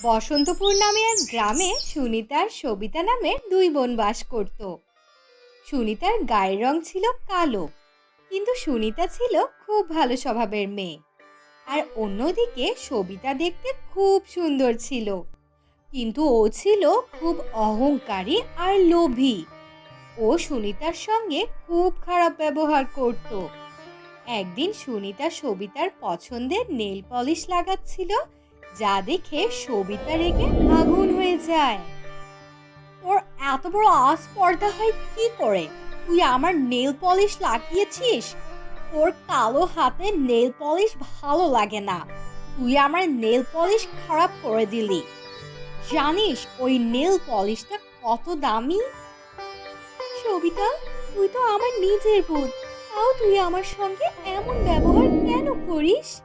বসন্তপুর নামে এক গ্রামে সুনিতার সবিতা নামে দুই বোন বাস করত। সুনিতার গায়ের রং ছিল কালো, কিন্তু সুনিতা ছিল খুব ভালো স্বভাবের মেয়ে। আর অন্যদিকে সবিতা দেখতে খুব সুন্দর ছিল, কিন্তু ও ছিল খুব অহংকারী আর লোভী। ও সুনিতার সঙ্গে খুব খারাপ ব্যবহার করত। একদিন সুনিতা সবিতার পছন্দের নেল পলিশ লাগাচ্ছিল যা দেখে সবিতা রেগে আগুন হয়ে যায়। তোর এত বড় আস্পর্ধা হয় কি করে? তুই আমার নেল পলিশ লাগিয়েছিস? তোর কালো হাতে নেল পলিশ ভালো লাগে না। তুই আমার নেল পলিশ খারাপ করে দিলি। জানিস ওই নেল পলিশটা কত দামি? সবিতা, তুই তো আমার নিজের বোন তাও তুই আমার সঙ্গে এমন ব্যবহার কেন করিস?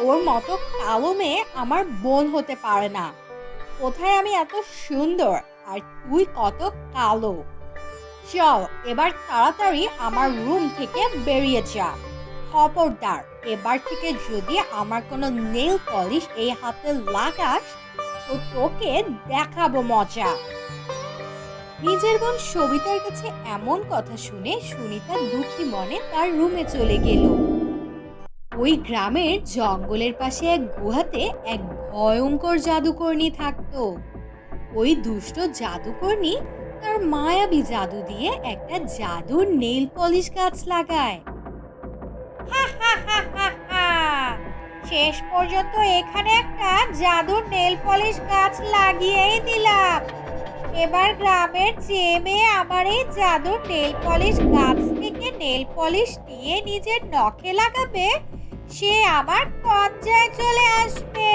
তোর মতো কালো মেয়ে আমার বোন হতে পারে না। কোথায় আমি এত সুন্দর? আর তুই কত কালো। চল, এবার তাড়াতাড়ি আমার রুম থেকে বেরিয়ে যা। খবরদার, এবার থেকে যদি আমার কোনো নেল পলিশ এই হাতে লাগাস, তো তোকে দেখাবো মজা। নিজের বোন সবিতার কাছে এমন কথা শুনে সুনিতা দুঃখী মনে তার রুমে চলে গেল। ওই গ্রামের জঙ্গলের পাশে এক গুহাতে এক ভয়ঙ্কর জাদুকর্ণী থাকতো। ওই দুষ্ট জাদুকর্ণী তার মায়াবী জাদু দিয়ে একটা জাদুর নেল পলিশ গাছ লাগায়। শেষ পর্যন্ত এখানে একটা জাদুর নেল পলিশ গাছ লাগিয়েই দিলাম। এবার গ্রামের যে মেয়ে আমার এই জাদুর নেল পলিশ গাছ থেকে নেল পলিশ নিয়ে নিজের নখে লাগাবে সে আমার কজ্জায় চলে আসবে।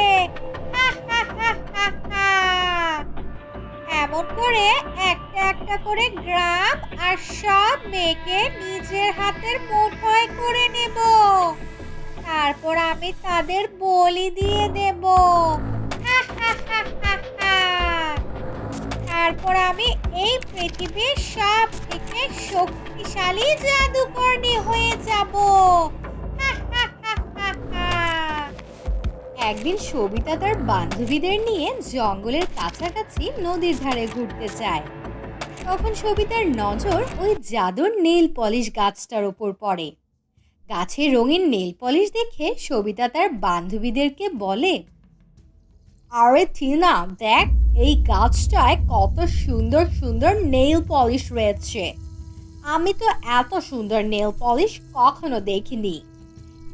এমন করে একটা একটা করে গ্রাম আর সব মেয়েকে নিজের হাতের মুঠোয় করে নেব তারপর আমি তাদের বলি দিয়ে দেব। তারপর আমি এই পৃথিবীর সব থেকে শক্তিশালী জাদুকর্ণী হয়ে যাব একদিন সবিতা তার বান্ধবীদের নিয়ে জঙ্গলের কাছাকাছি নদীর ধারে ঘুরতে যায়। তখন সবিতার নজর ওই জাদুর নেল পলিশ গাছটার ওপর পড়ে। গাছে রঙিন নেল পলিশ দেখে সবিতা তার বান্ধবীদেরকে বলে, আরে টিনা, দেখ, এই গাছটায় কত সুন্দর সুন্দর নেল পলিশ রয়েছে। আমি তো এত সুন্দর নেল পলিশ কখনো দেখিনি।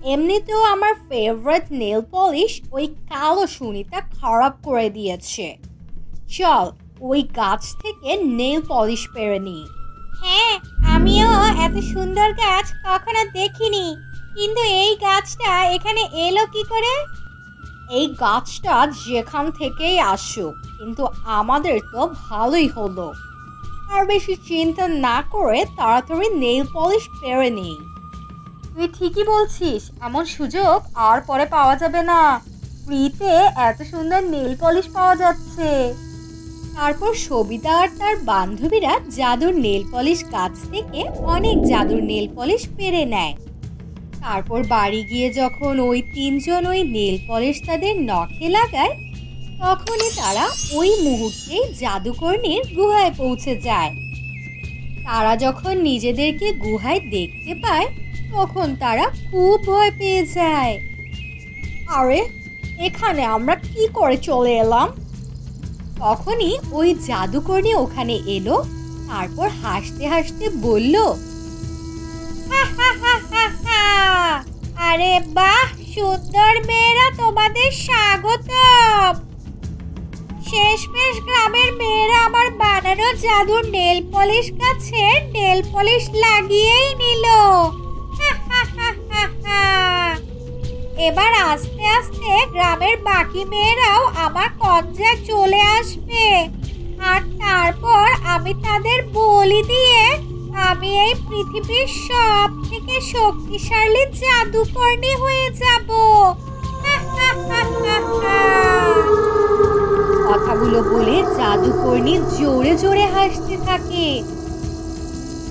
এমনিতেও আমার ফেভারিট নেল পলিশ ওই কালো সুনিতা খারাপ করে দিয়েছে। চল ওই গাছ থেকে নেল পলিশ পেরে নি হ্যাঁ আমিও এত সুন্দর গাছ কখনো দেখিনি। কিন্তু এই গাছটা এখানে এলো কি করে? এই গাছটা যেখান থেকেই আসুক কিন্তু আমাদের তো ভালোই হলো। আর বেশি চিন্তা না করে তাড়াতাড়ি নেল পলিশ পেরে নিই। তুই ঠিকই বলছিস, এমন সুযোগ আর পরে পাওয়া যাবে না। ফ্রিতে এত সুন্দর নেল পলিশ পাওয়া যাচ্ছে। তারপর সবিতা আর তার বান্ধবীরা জাদুর নেল পলিশ গাছ থেকে অনেক জাদুর নেল পলিশ পেরে নেয়। তারপর বাড়ি গিয়ে যখন ওই তিনজন ওই নেল পলিশ তাদের নখে লাগায়, তখনই তারা ওই মুহূর্তেই জাদুকর্ণীর গুহায় পৌঁছে যায়। তারা যখন নিজেদেরকে গুহায় দেখতে পায় তখন তারা খুব ভয় পেয়ে যায়। আরে, এখানে আমরা কি করে চলে এলাম? তখনই ওই জাদুকর্ণী ওখানে এলো, তারপর হাসতে হাসতে বলল, "হা হা হা হা হা। আরে বাহ, সুন্দর মেয়েরা তোমাদের স্বাগতম! শেষমেশ গ্রামের মেয়েরা আমার বানানো জাদুর নেল পলিশ গাছে নেল পলিশ লাগিয়েই নিল হা হা হা হা হা। এবার আস্তে আস্তে গ্রামের বাকি মেয়েরাও আমার কজ্জায় চলে আসবে। আর তারপর আমি তাদের বলি দিয়ে আমি এই পৃথিবীর সব থেকে শক্তিশালী জাদুকর্ণী হয়ে যাব। কথাগুলো বলে জাদুকর্ণী জোরে জোরে হাসতে থাকে।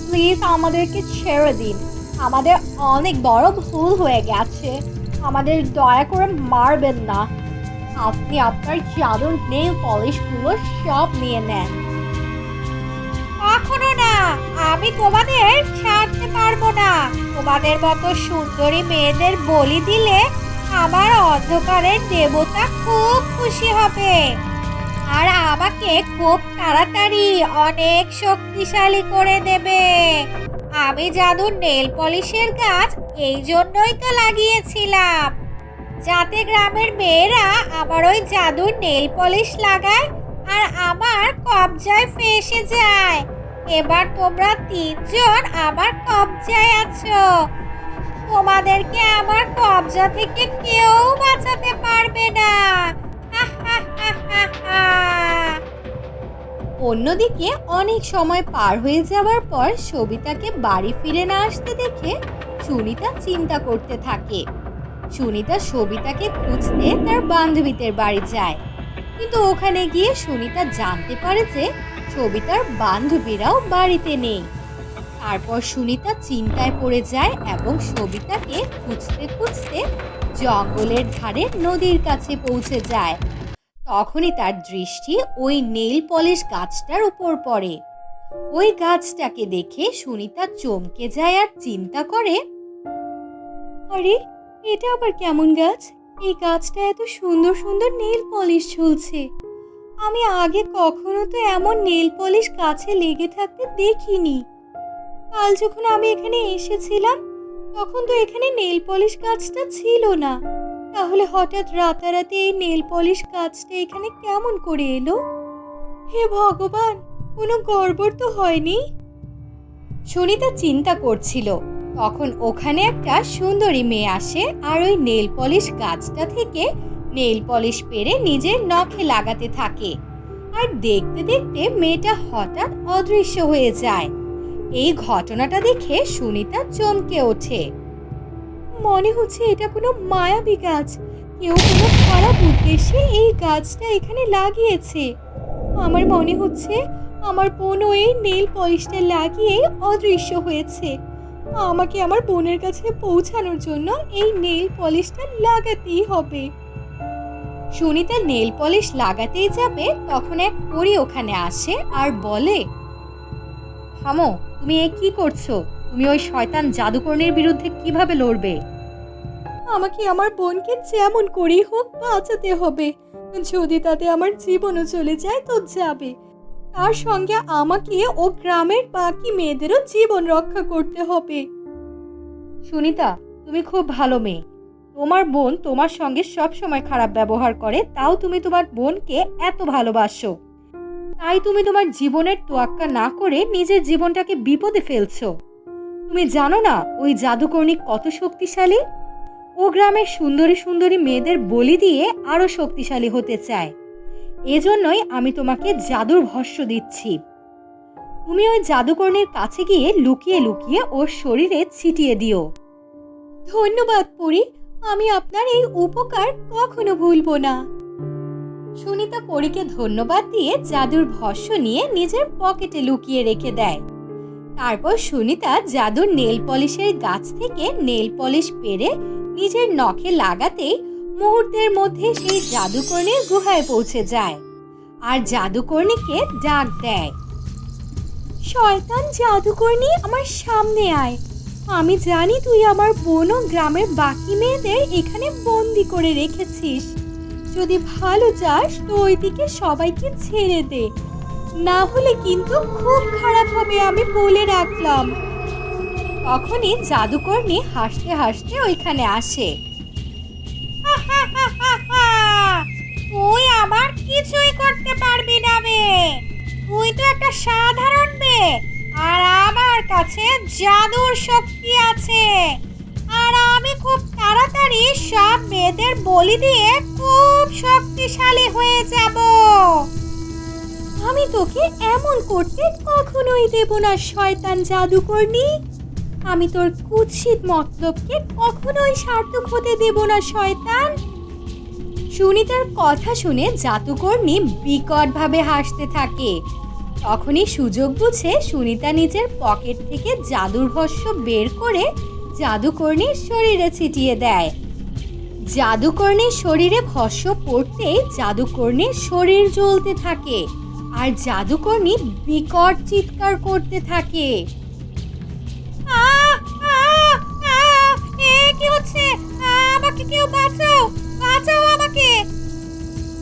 প্লিজ আমাদেরকে ছেড়ে দিন। আমাদের অনেক বড় ভুল হয়ে গেছে। আমাদের দয়া করে মারবেন না। আপনি আপনার জাদুর নেল পলিশগুলো সব নিয়ে নেন। কখনো না, আমি তোমাদের ছাড়তে পারব না। তোমাদের মতো সুন্দরী মেয়েদের বলি দিলে আমার অন্ধকারের দেবতা খুব খুশি হবে। আর আমাকে খুব তাড়াতাড়ি অনেক শক্তিশালী করে দেবে। আমি জাদুর নেল পলিশের গাছ এই জন্যই তো লাগিয়েছিলাম। যাতে গ্রামের মেয়েরা আমার ওই জাদুর নেল পলিশ লাগায় আর আমার কবজায় ফেসে যায়। এবার তোমরা তিনজন আমার কবজায় আছো। তোমাদেরকে আমার কবজা থেকে কেউ বাঁচাতে পারবে না। অন্যদিকে অনেক সময় পার হয়ে যাওয়ার পর সবিতাকে বাড়ি ফিরে না আসতে দেখে সুনিতা চিন্তা করতে থাকে। সুনিতা সবিতাকে খুঁজতে তার বান্ধবীদের বাড়ি যায়। কিন্তু ওখানে গিয়ে সুনিতা জানতে পারে যে সবিতার বান্ধবীরাও বাড়িতে নেই। তারপর সুনিতা চিন্তায় পড়ে যায় এবং সবিতাকে খুঁজতে খুঁজতে জঙ্গলের ধারে নদীর কাছে পৌঁছে যায়। তখনই তার দৃষ্টি ওই নেল পলিশ গাছটার উপর পড়ে। ওই গাছটাকে দেখে সুনিতা চমকে যায় আর চিন্তা করে, আরে, এটা আবার কেমন গাছ? এই গাছটা এত সুন্দর সুন্দর নেল পলিশ ঝুলছে। আমি আগে কখনো তো এমন নেল পলিশ গাছে লেগে থাকতে দেখিনি। কাল যখন আমি এখানে এসেছিলাম, তখন তো এখানে নেল পলিশ গাছটা ছিল না। তাহলে হঠাৎ রাতারাতি এই নেল পলিশ গাছটা এখানে কেমন করে এলো? হে ভগবান, কোনো গড়বড় তো হয়নি? সুনিতা চিন্তা করছিল। তখন ওখানে একটা সুন্দরী মেয়ে আসে আর ওই নেল পলিশ গাছটা থেকে নেল পলিশ পেরে নিজের নখে লাগাতে থাকে। আর দেখতে দেখতে মেয়েটা হঠাৎ অদৃশ্য হয়ে যায়। এই ঘটনাটা দেখে সুনিতা চমকে ওঠে। মনে হচ্ছে এটা কোনো মায়াবী গাছ। কেউ কোনো খারাপ উদ্দেশ্যে এই গাছটা এখানে লাগিয়েছে। আমার মনে হচ্ছে আমার বোনও এই নেল পলিশটা লাগিয়েই অদৃশ্য হয়েছে। আমাকে আমার বোনের কাছে পৌঁছানোর জন্য এই নেল পলিশটা লাগাতেই হবে। সুনিতা নেল পলিশ লাগাতেই যাবে, তখন এক পরি ওখানে আসে আর বলে থামো তুমি এ কি করছ? তুমি ওই শয়তান জাদুকর্ণীর বিরুদ্ধে কীভাবে লড়বে? আমাকে আমার বোনকে যেমন করেই হোক বাঁচাতে হবে। যদি তাতে আমার জীবনও চলে যায় তো যাবে। তার সঙ্গে আমাকে ও গ্রামের বাকি মেয়েদেরও জীবন রক্ষা করতে হবে। সুনিতা তুমি খুব ভালো মেয়ে। তোমার বোন তোমার সঙ্গে সব সময় খারাপ ব্যবহার করে তাও তুমি তোমার বোনকে এত ভালোবাসো। তাই তুমি তোমার জীবনের তোয়াক্কা না করে নিজের জীবনটাকে বিপদে ফেলছো। তুমি জানো না ওই জাদুকর্ণী কত শক্তিশালী? ও গ্রামের সুন্দরী সুন্দরী মেয়েদের বলি দিয়ে আরও শক্তিশালী হতে চায়। এজন্যই আমি তোমাকে জাদুর ভস্য দিচ্ছি। তুমি ওই জাদুকর্ণীর কাছে গিয়ে লুকিয়ে লুকিয়ে ওর শরীরে ছিটিয়ে দিও। ধন্যবাদ পরি, আমি আপনার এই উপকার কখনো ভুলব না। সুনিতা পরীকে ধন্যবাদ দিয়ে জাদুর ভস্য নিয়ে নিজের পকেটে লুকিয়ে রেখে দেয়। তারপর সুনিতা জাদুর নেল পলিশের গাছ থেকে নেল পলিশ পেরে নিজের নখে লাগাতেই মুহূর্তের মধ্যে সেই জাদুকর্ণীর গুহায় পৌঁছে যায়। আর জাদুকর্ণীকে ডাক দেয়, শয়তান জাদুকর্ণী আমার সামনে আয়। আমি জানি তুই আমার বোন ও গ্রামের বাকি মেয়েদের এখানে বন্দি করে রেখেছিস। যদি ভালো চাস তো ওইদিকে সবাইকে ছেড়ে দে। না হলে কিন্তু খুব খারাপ হবে, আমি বলে রাখলাম। তখনই জাদুকর্ণী হাসতে হাসতে ওইখানে আসে। তুই আমার কিছুই করতে পারবি না মেয়ে তুই তো একটা সাধারণ মেয়ে আর আমার কাছে জাদুর শক্তি আছে। আর আমি খুব তাড়াতাড়ি সব মেয়েদের বলি দিয়ে খুব শক্তিশালী হয়ে যাব। আমি তোকে এমন করতে কখনোই দেব না, শয়তান জাদুকর্ণী। আমি তোর কুৎসিত মতলবকে কখনোই সার্থক হতে দেব না, শয়তান। সুনিতার কথা শুনে জাদুকর্ণী বিকটভাবে হাসতে থাকে। তখনই সুযোগ বুঝে সুনিতা নিজের পকেট থেকে জাদুর ভস্য বের করে জাদুকর্ণীর শরীরে ছিটিয়ে দেয়। জাদুকর্ণীর শরীরে ভস্য পড়তে জাদুকর্ণীর শরীর জ্বলতে থাকে। আর জাদুকর্ণী বিকট চিৎকার করতে থাকে।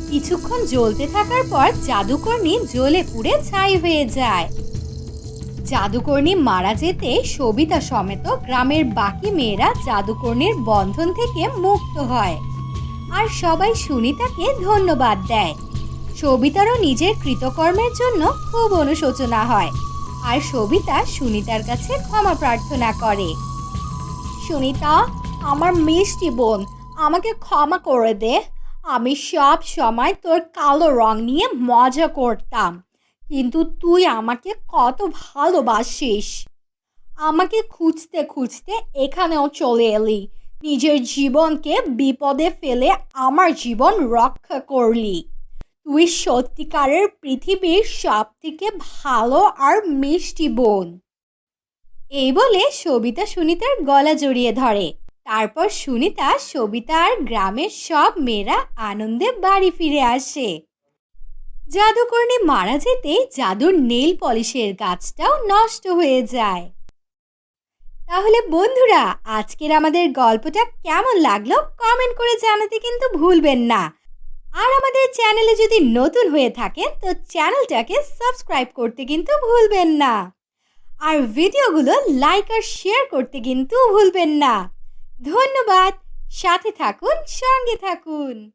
কিছুক্ষণ জ্বলতে থাকার পর জাদুকর্ণী জ্বলে পুড়ে ছাই হয়ে যায়। জাদুকর্ণী মারা যেতে সবিতা সমেত গ্রামের বাকি মেয়েরা জাদুকর্ণীর বন্ধন থেকে মুক্ত হয়। আর সবাই সুনিতাকে ধন্যবাদ দেয়। সবিতারও নিজের কৃতকর্মের জন্য খুব অনুশোচনা হয়। আর সবিতা সুনিতার কাছে ক্ষমা প্রার্থনা করে। সুনিতা, আমার মিষ্টি বোন, আমাকে ক্ষমা করে দে। আমি সব সময় তোর কালো রং নিয়ে মজা করতাম। কিন্তু তুই আমাকে কত ভালোবাসিস। আমাকে খুঁজতে খুঁজতে এখানেও চলে এলি। নিজের জীবনকে বিপদে ফেলে আমার জীবন রক্ষা করলি। তুই সত্যিকারের পৃথিবীর সব থেকে ভালো আর মিষ্টি বোন। এই বলে সবিতা সুনিতার গলা জড়িয়ে ধরে। তারপর সুনিতা সবিতা আর গ্রামের সব মেয়েরা আনন্দে বাড়ি ফিরে আসে। জাদুকর্ণী মারা যেতে জাদুর নেল পলিশের গাছটাও নষ্ট হয়ে যায়। তাহলে বন্ধুরা, আজকের আমাদের গল্পটা কেমন লাগল? কমেন্ট করে জানাতে কিন্তু ভুলবেন না। আর আমাদের চ্যানেলে যদি নতুন হয়ে থাকেন, তো চ্যানেলটাকে সাবস্ক্রাইব করতে কিন্তু ভুলবেন না। আর ভিডিওগুলো লাইক আর শেয়ার করতে কিন্তু ভুলবেন না। ধন্যবাদ, সাথে থাকুন, সঙ্গে থাকুন।